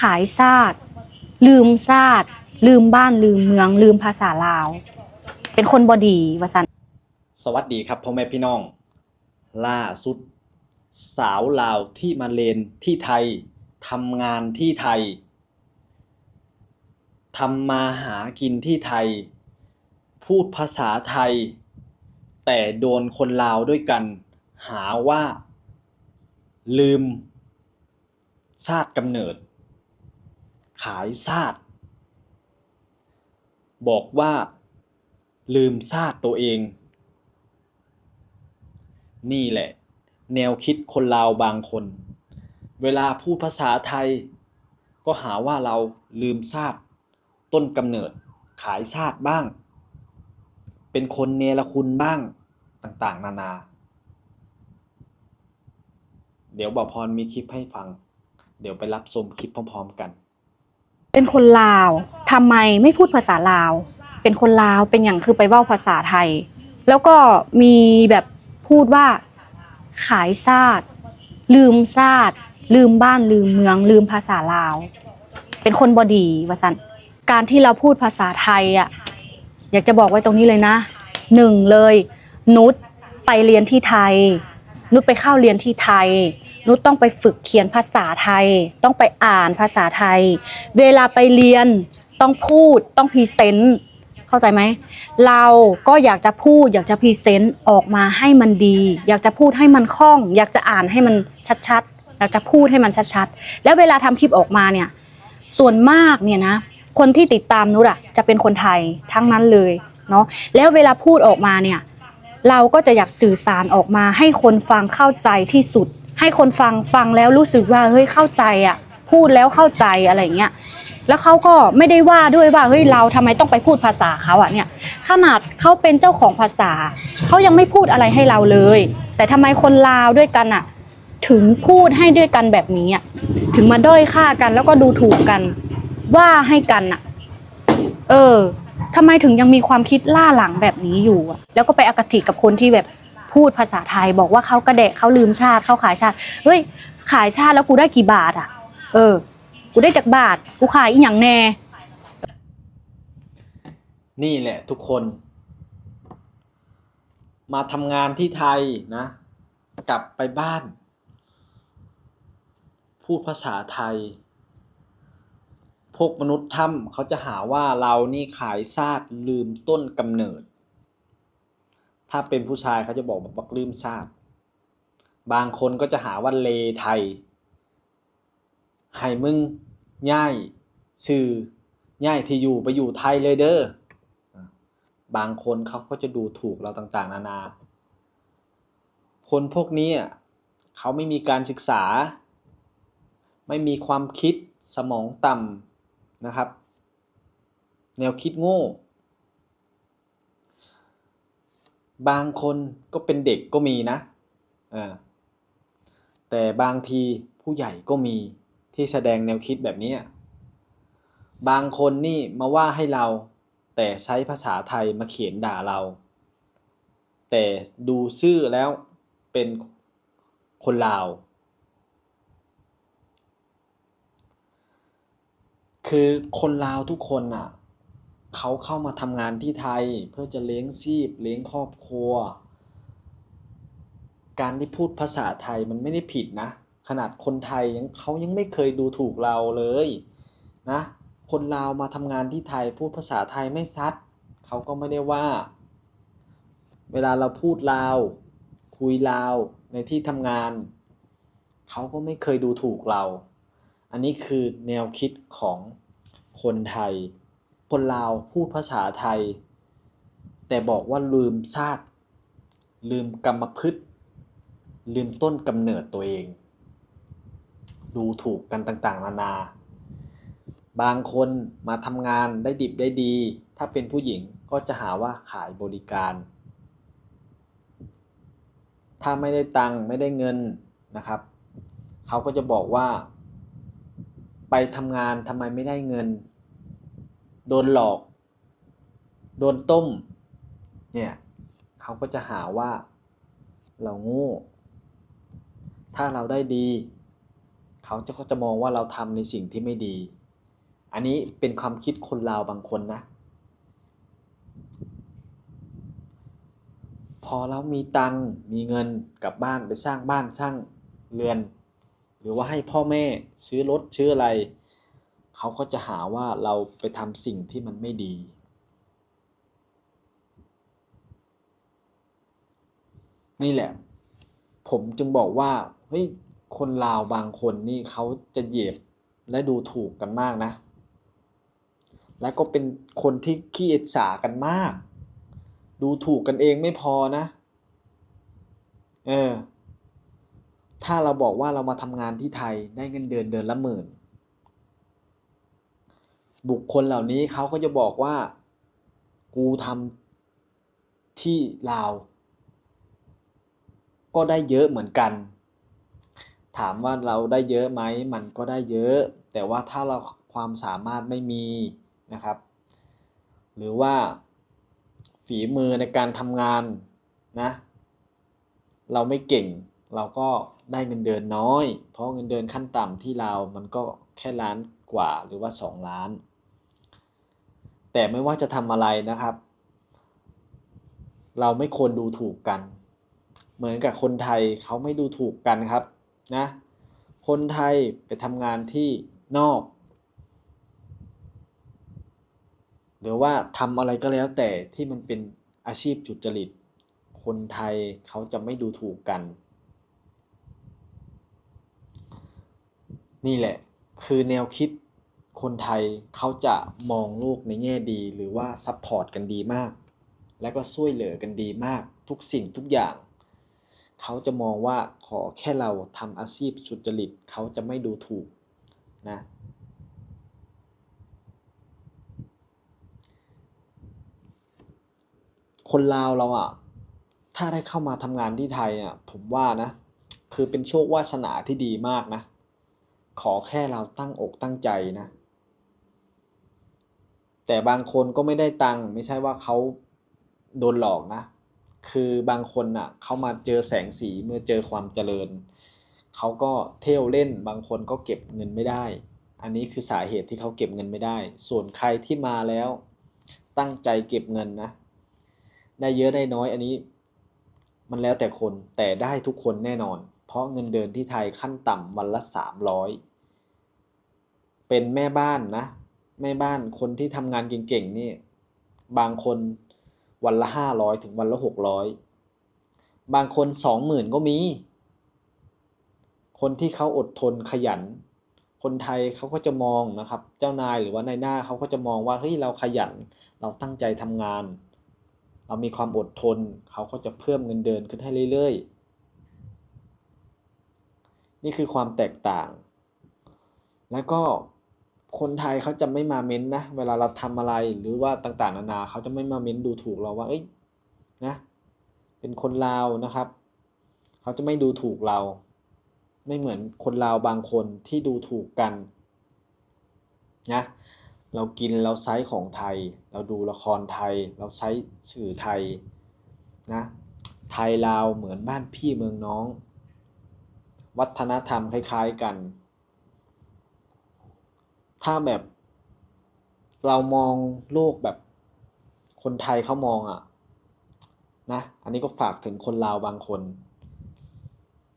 ขายซาดลืมซาดลืมบ้านลืมเมือง ลืมภาษาลาว เป็นคนบอดีวาสันสวัสดีครับพ่อแม่พี่น้อง ล่าสุด สาวลาวที่มาเลนที่ไทยทำงานที่ไทยทำมาหากินที่ไทย พูดภาษาไทย แต่โดนคนลาวด้วยกัน หาว่า ลืมชาติกำเนิด ขายชาติบอกว่า ลืมชาติตัวเอง นี่แหละ แนวคิดคนลาวบางคน เวลาพูดภาษาไทย ก็หาว่าเราลืมชาติต้นกำเนิดขายชาติบ้าง เป็นคนเนรคุณบ้างต่างๆ นานา เดี๋ยวบอพรมีคลิปให้ฟัง เดี๋ยวไปรับชมคลิปพร้อม ๆ กัน เป็นคนลาวทำไมไม่พูดภาษาลาว เป็นคนลาวเป็นอย่างคือไปเว้าภาษาไทย แล้วก็มีแบบพูดว่าขายซาดลืมซาดลืมบ้านลืมเมือง ลืมภาษาลาว เป็นคนบอดีว่าสันการที่เราพูดภาษาไทยอะอยากจะบอกไว้ตรงนี้เลยนะหนึ่งเลย นุชไปเรียนที่ไทย นุชไปเข้าเรียนที่ไทย นุชต้องไปฝึกเขียนภาษาไทย ต้องไปอ่านภาษาไทย เวลาไปเรียนต้องพูดต้องพรีเซนต์เข้าใจไหม เราก็อยากจะพูด อยากจะพรีเซนต์ออกมาให้มันดี อยากจะพูดให้มันคล่อง อยากจะอ่านให้มันชัดๆอยากจะพูดให้มันชัดๆแล้วเวลาทำคลิปออกมาเนี่ยส่วนมากเนี่ยนะคนที่ติดตามนุชอะจะเป็นคนไทยทั้งนั้นเลยเนาะแล้วเวลาพูดออกมาเนี่ยเราก็จะอยากสื่อสารออกมาให้คนฟังเข้าใจที่สุด ให้คนฟังฟังแล้วรู้สึกว่าเฮ้ยเข้าใจอะ พูดแล้วเข้าใจอะไรเงี้ยแล้วเขาก็ไม่ได้ว่าด้วยว่าเฮ้ยเราทำไมต้องไปพูดภาษาเขาอะเนี่ย ขนาดเขาเป็นเจ้าของภาษาเขายังไม่พูดอะไรให้เราเลย แต่ทำไมคนลาวด้วยกันอะ ถึงพูดให้ด้วยกันแบบนี้อะถึงมาด้อยค่ากันแล้วก็ดูถูกกัน ว่าให้กันอะ เออทำไมถึงยังมีความคิดล่าหลังแบบนี้อยู่อะแล้วก็ไปอคติกับคนที่แบบ พูดภาษาไทยบอกว่าเขากระเดะเขาลืมชาติเขาขายชาติเฮ้ยขายชาติแล้วกูได้กี่บาทอะ เออ กูได้จากบาท กูขายอีหยังแน่ นี่แหละทุกคน มาทำงานที่ไทยนะ กลับไปบ้าน พูดภาษาไทย พวกมนุษย์ถ้ำเขาจะหาว่าเรานี่ขายซาดลืมต้นกำเนิด ถ้าเป็นผู้ชายเขาจะบอกบักลืมซาดบางคนก็จะหาว่าเลไทยให้มึงย่ายชื่อย่ายที่อยู่ไปอยู่ไทยเลยเด้อบางคนเขาก็จะดูถูกเราต่างๆ นานา คนพวกนี้เขาไม่มีการศึกษา ไม่มีความคิดสมองต่ำนะครับ แนวคิดโง่ บางคนก็เป็นเด็กก็มีนะเออแต่บางทีผู้ใหญ่ก็มีที่แสดงแนวคิดแบบนี้ บางคนนี่มาว่าให้เรา แต่ใช้ภาษาไทยมาเขียนด่าเรา แต่ดูชื่อแล้วเป็นคนลาว คือคนลาวทุกคนอะ เขาเข้ามาทำงานที่ไทยเพื่อจะเลี้ยงชีพเลี้ยงครอบครัว การที่พูดภาษาไทยมันไม่ได้ผิดนะ ขนาดคนไทยยังเขายังไม่เคยดูถูกเราเลยนะคนลาวมาทำงานที่ไทยพูดภาษาไทยไม่ซัดเขาก็ไม่ได้ว่า เวลาเราพูดลาว คุยลาวในที่ทำงาน เขาก็ไม่เคยดูถูกเรา อันนี้คือแนวคิดของคนไทย คนลาวพูดภาษาไทย แต่บอกว่าลืมชาติ ลืมกรรมพฤติลืมต้นกำเนิดตัวเอง ดูถูกกันต่างๆ นานา บางคนมาทำงานได้ดิบได้ดี ถ้าเป็นผู้หญิงก็จะหาว่าขายบริการ ถ้าไม่ได้ตังค์ไม่ได้เงินนะครับ เขาก็จะบอกว่า ไปทำงานทำไมไม่ได้เงิน โดนหลอก โดนต้ม เนี่ยเขาก็จะหาว่า เราโง่ ถ้าเราได้ดี เขาจะก็จะมองว่าเราทำในสิ่งที่ไม่ดี อันนี้เป็นความคิดคนลาวบางคนนะ พอเรามีตังมีเงินกลับบ้านไปสร้างบ้านสร้างเรือน หรือว่าให้พ่อแม่ซื้อรถซื้ออะไร เขาก็จะหาว่าเราไปทำสิ่งที่มันไม่ดี นี่แหละ ผมจึงบอกว่าเฮ้ยคนลาวบางคนนี่เขาจะเหยียบและดูถูกกันมากนะ และก็เป็นคนที่ขี้อิจฉากันมาก ดูถูกกันเองไม่พอนะ เออ ถ้าเราบอกว่าเรามาทำงานที่ไทยได้เงินเดือนเดือนละหมื่น บุคคลเหล่านี้เขาก็จะบอกว่า กูทำที่ลาว ก็ได้เยอะเหมือนกัน ถามว่าเราได้เยอะไหมมันก็ได้เยอะ แต่ว่าถ้าเราความสามารถไม่มีนะครับ หรือว่าฝีมือในการทำงานนะเราไม่เก่งเราก็ได้เงินเดือนน้อย เพราะเงินเดือนขั้นต่ำที่เรามันก็แค่ล้านกว่าหรือว่าสองล้าน แต่ไม่ว่าจะทำอะไรนะครับ เราไม่ควรดูถูกกัน เหมือนกับคนไทยเขาไม่ดูถูกกันครับนะ คนไทยไปทำงานที่นอก หรือว่าทำอะไรก็แล้วแต่ที่มันเป็นอาชีพจุจริต คนไทยเขาจะไม่ดูถูกกัน นี่แหละคือแนวคิด คนไทยเขาจะมองโลกในแง่ดี หรือว่าซัพพอร์ตกันดีมาก และก็ช่วยเหลือกันดีมาก ทุกสิ่งทุกอย่าง เขาจะมองว่าขอแค่เราทำอาชีพสุจริตเขาจะไม่ดูถูกนะคนลาวเราอะ ถ้าได้เข้ามาทำงานที่ไทยอะ ผมว่านะ คือเป็นโชควาสนาที่ดีมากนะ ขอแค่เราตั้งอกตั้งใจนะ แต่บางคนก็ไม่ได้ตังค์ไม่ใช่ว่าเขาโดนหลอกนะ คือบางคนอะเขามาเจอแสงสีเมื่อเจอความเจริญ เขาก็เที่ยวเล่นบางคนก็เก็บเงินไม่ได้ อันนี้คือสาเหตุที่เขาเก็บเงินไม่ได้ ส่วนใครที่มาแล้ว ตั้งใจเก็บเงินนะ ได้เยอะได้น้อยอันนี้ มันแล้วแต่คนแต่ได้ทุกคนแน่นอน เพราะเงินเดือนที่ไทยขั้นต่ำวันละสามร้อยเป็นแม่บ้านนะ แม่บ้านคนที่ทำงานเก่งๆนี่ บางคนวันละห้าร้อยถึงวันละหกร้อยบางคนสองหมื่นก็มี คนที่เขาอดทนขยัน คนไทยเขาก็จะมองนะครับ เจ้านายหรือว่านายหน้าเขาก็จะมองว่าเฮ้ยเราขยัน เราตั้งใจทำงาน เรามีความอดทน เขาก็จะเพิ่มเงินเดือนขึ้นให้เรื่อยๆ นี่คือความแตกต่าง แล้วก็ คนไทยเขาจะไม่มาเม้นนะ เวลาเราทำอะไรหรือว่าต่างๆ นานาเขาจะไม่มาเม้นดูถูกเราว่า เอ้ยนะ เป็นคนลาวนะครับ เขาจะไม่ดูถูกเรา ไม่เหมือนคนลาวบางคนที่ดูถูกกันนะเรากินเราใช้ของไทย เราดูละครไทย เราใช้สื่อไทยนะไทยลาวเหมือนบ้านพี่เมืองน้อง วัฒนธรรมคล้าย ๆ กัน ถ้าแบบเรามองโลกแบบคนไทยเขามองอะ่ะนะอันนี้ก็ฝากถึงคนลาวบางคน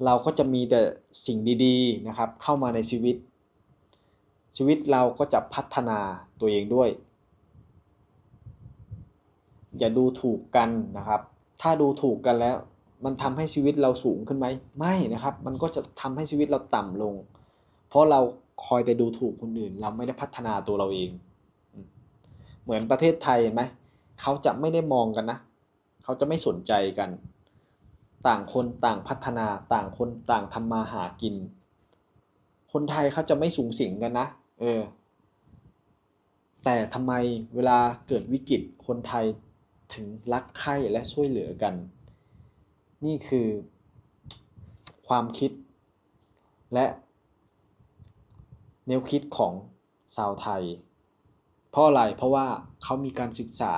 เราก็จะมีแต่สิ่งดีๆนะครับ เข้ามาในชีวิต ชีวิตเราก็จะพัฒนาตัวเองด้วย อย่าดูถูกกันนะครับ ถ้าดูถูกกันแล้ว มันทำให้ชีวิตเราสูงขึ้นไหมไม่นะครับ มันก็จะทำให้ชีวิตเราต่ำลง เพราะเรา คอยแต่ดูถูกคนอื่น เราไม่ได้พัฒนาตัวเราเอง เหมือนประเทศไทยเห็นไหมเขาจะไม่ได้มองกันนะเขาจะไม่สนใจกัน ต่างคนต่างพัฒนาต่างคนต่างทำมาหากิน คนไทยเขาจะไม่สูงสิงกันนะเออ แต่ทำไมเวลาเกิดวิกฤตคนไทยถึงรักใคร่และช่วยเหลือกัน นี่คือความคิดและ นวคิดของชาวไทย เพราะอะไรเพราะว่าเขามีการศึกษา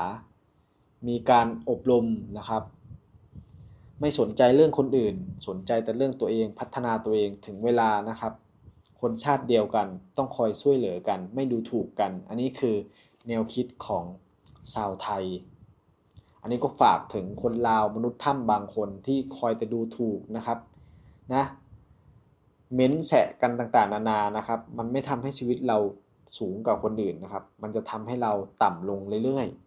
มีการอบรมนะครับ ไม่สนใจเรื่องคนอื่น สนใจแต่เรื่องตัวเองพัฒนาตัวเองถึงเวลานะครับคคนชาติเดียวกันต้องคอยช่วยเหลือกัน ไม่ดูถูกกัน อันนี้คือแนวคิดของชาวไทย อันนี้ก็ฝากถึงคนลาวมนุษย์ถ้ำบางคนที่คอยแต่ดูถูกนะครับนะ เม้นแสะกันต่างๆ นานานะครับ มันไม่ทำให้ชีวิตเราสูงกว่าคนอื่นนะครับ มันจะทำให้เราต่ำลงเรื่อยๆ